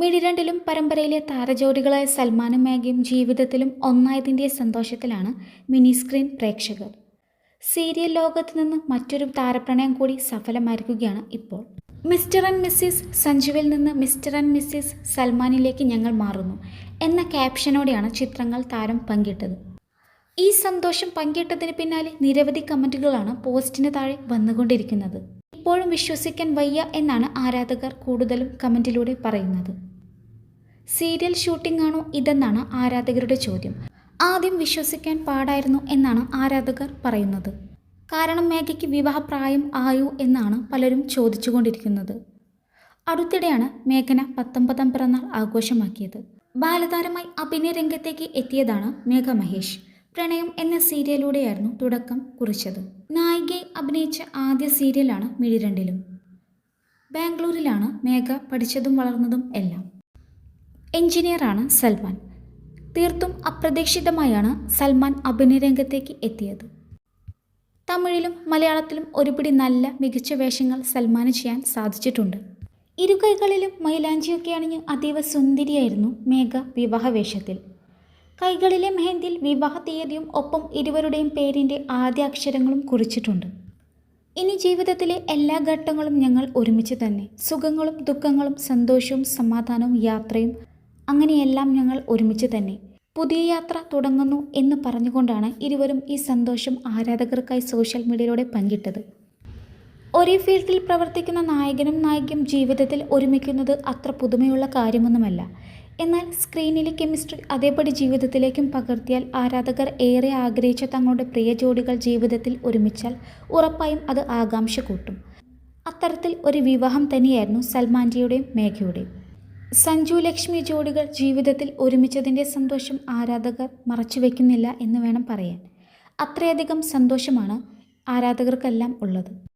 മിഴിരണ്ടിലും പരമ്പരയിലെ താരജോഡികളായ സൽമാനും മാഗിയും ജീവിതത്തിലും ഒന്നായതിന്റെ സന്തോഷത്തിലാണ് മിനി സ്ക്രീൻ പ്രേക്ഷകർ. സീരിയൽ ലോകത്ത് നിന്ന് മറ്റൊരു താരപ്രണയം കൂടി സഫലമായിരിക്കുകയാണ് ഇപ്പോൾ. മിസ്റ്റർ ആൻഡ് മിസ്സിസ് സഞ്ജുവിൽ നിന്ന് മിസ്റ്റർ ആൻഡ് മിസ്സിസ് സൽമാനിലേക്ക് ഞങ്ങൾ മാറുന്നു എന്ന ക്യാപ്ഷനോടെയാണ് ചിത്രങ്ങൾ താരം പങ്കിട്ടത്. ഈ സന്തോഷം പങ്കിട്ടതിന് പിന്നാലെ നിരവധി കമന്റുകളാണ് പോസ്റ്റിന് താഴെ വന്നുകൊണ്ടിരിക്കുന്നത്. ഇപ്പോഴും വിശ്വസിക്കാൻ വയ്യ എന്നാണ് ആരാധകർ കൂടുതലും കമന്റിലൂടെ പറയുന്നത്. സീരിയൽ ഷൂട്ടിംഗ് ആണോ ഇതെന്നാണ് ആരാധകരുടെ ചോദ്യം. ആദ്യം വിശ്വസിക്കാൻ പാടായിരുന്നു എന്നാണ് ആരാധകർ പറയുന്നത്. കാരണം മേഘയ്ക്ക് വിവാഹപ്രായം ആയു എന്നാണ് പലരും ചോദിച്ചുകൊണ്ടിരിക്കുന്നത്. അടുത്തിടെയാണ് മേഘന പത്തൊമ്പതാം പിറന്നാൾ ആഘോഷമാക്കിയത്. ബാലതാരമായി അഭിനയ രംഗത്തേക്ക് എത്തിയതാണ് മേഘ മഹേഷ്. പ്രണയം എന്ന സീരിയലിലൂടെയായിരുന്നു തുടക്കം കുറിച്ചത്. നായികയെ അഭിനയിച്ച ആദ്യ സീരിയലാണ് മിഴിരണ്ടിലും. ബാംഗ്ലൂരിലാണ് മേഘ പഠിച്ചതും വളർന്നതും എല്ലാം. എഞ്ചിനീയറാണ് സൽമാൻ. തീർത്തും അപ്രതീക്ഷിതമായാണ് സൽമാൻ അഭിനയരംഗത്തേക്ക് എത്തിയത്. തമിഴിലും മലയാളത്തിലും ഒരുപിടി നല്ല മികച്ച വേഷങ്ങൾ സൽമാന് ചെയ്യാൻ സാധിച്ചിട്ടുണ്ട്. ഇരുകൈകളിലും മൈലാഞ്ചിയൊക്കെ അണിഞ്ഞ് അതീവ സുന്ദരിയായിരുന്നു മേഘ വിവാഹ വേഷത്തിൽ. കൈകളിലെ മെഹന്തിൽ വിവാഹ തീയതിയും ഒപ്പം ഇരുവരുടെയും പേരിന്റെ ആദ്യ അക്ഷരങ്ങളും കുറിച്ചിട്ടുണ്ട്. ഇനി ജീവിതത്തിലെ എല്ലാ ഘട്ടങ്ങളും ഞങ്ങൾ ഒരുമിച്ച് തന്നെ. സുഖങ്ങളും ദുഃഖങ്ങളും സന്തോഷവും സമാധാനവും യാത്രയും അങ്ങനെയെല്ലാം ഞങ്ങൾ ഒരുമിച്ച് തന്നെ. പുതിയ യാത്ര തുടങ്ങുന്നു എന്ന് പറഞ്ഞുകൊണ്ടാണ് ഇരുവരും ഈ സന്തോഷം ആരാധകർക്കായി സോഷ്യൽ മീഡിയയിലൂടെ പങ്കിട്ടത്. ഒരേ ഫീൽഡിൽ പ്രവർത്തിക്കുന്ന നായകനും നായികയും ജീവിതത്തിൽ ഒരുമിക്കുന്നത് അത്ര പുതുമയുള്ള കാര്യമൊന്നുമല്ല. എന്നാൽ സ്ക്രീനിലെ കെമിസ്ട്രി അതേപടി ജീവിതത്തിലേക്കും പകർത്തിയാൽ ആരാധകർ ഏറെ ആഗ്രഹിച്ച തങ്ങളുടെ പ്രിയ ജോഡികൾ ജീവിതത്തിൽ ഒരുമിച്ചാൽ ഉറപ്പായും അത് ആകാംക്ഷ കൂട്ടും. അത്തരത്തിൽ ഒരു വിവാഹം തന്നെയായിരുന്നു സൽമാൻജിയുടെയും മേഘയുടെയും. സഞ്ജു ലക്ഷ്മി ജോഡികൾ ജീവിതത്തിൽ ഒരുമിച്ചതിന്റെ സന്തോഷം ആരാധകർ മറച്ചുവെക്കുന്നില്ല എന്ന് വേണം പറയാൻ. അത്രയധികം സന്തോഷമാണ് ആരാധകർക്കെല്ലാം ഉള്ളത്.